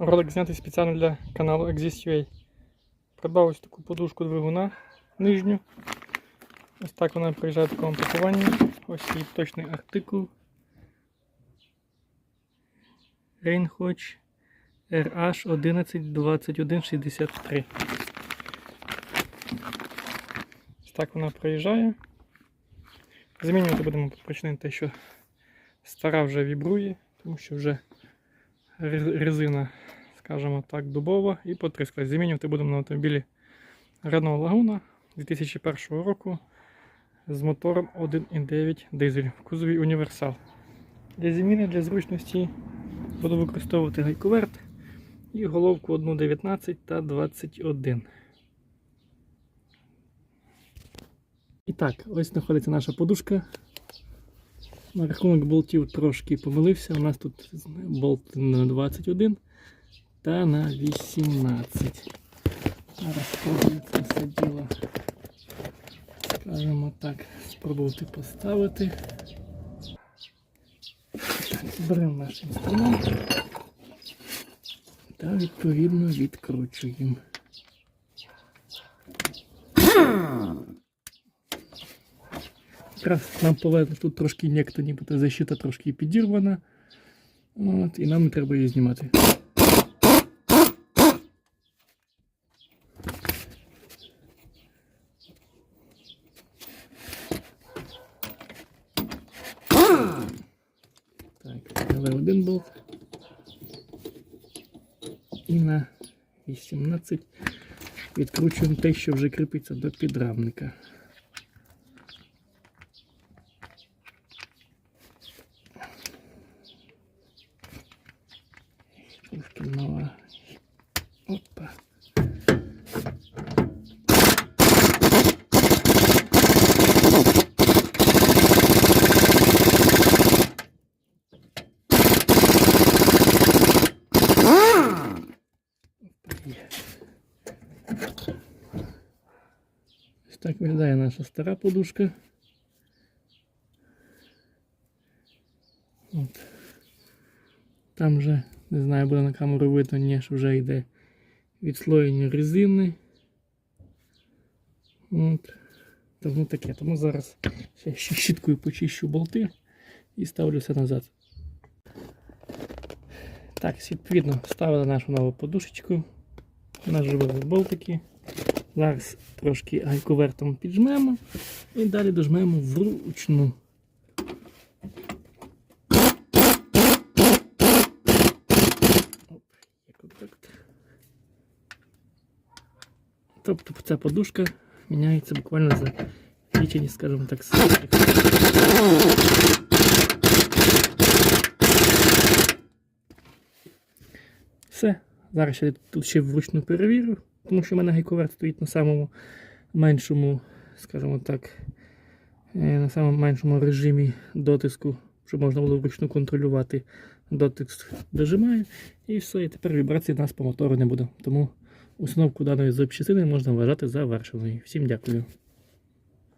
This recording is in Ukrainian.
Ролик знятий спеціально для каналу Exist.ua. Придбав ось таку подушку двигуна нижню. Ось так вона приїжджає в такому пакуванні. Ось її точний артикул. Rainwatch RH 112163. Ось так вона приїжджає. Замінювати будемо по причині те, що стара вже вібрує, тому що вже ре- резина, скажімо так, дубова і потріскалась. Замінювати будемо на автомобілі Renault Laguna 2001 року з мотором 1.9 дизель в кузові універсал. Для заміни для зручності буду використовувати гайковерт і головку 1.19 та 21. І так, ось знаходиться наша подушка. На рахунок болтів трошки помилився. У нас тут болт на 21 та на 18. Зараз спробую це все діло, скажімо так, спробувати поставити. Так, беремо наш інструмент та відповідно відкручуємо. Якраз нам повезло, тут трошки некто, нібито защита трошки підірвана. От, і нам не треба її знімати. Так, але один болт. І на 18 відкручуємо те, що вже кріпиться до підрамника. Трошки нова. Опа. Так виглядає наша стара подушка. От. Там вже, не знаю, буде на камеру видно, ні, що вже йде відслоєння резини. От. Тому таке. Тому зараз ще щіткою почищу болти і ставлю все назад. Так, відповідно, вставили нашу нову подушечку. Наживили болтики. Зараз трошки гайковертом піджмемо і далі дожмемо вручну. Тобто ця подушка міняється буквально за лічені, скажімо так, секунд. Все. Зараз я тут ще вручну перевірю, тому що в мене гайковерт стоїть на самому меншому, скажімо так, е, на самому меншому режимі дотиску, щоб можна було вручну контролювати дотиск дожимаю. І все, і тепер вібрації у нас по мотору не буде. Тому установку даної запчастини можна вважати завершеною. Всім дякую.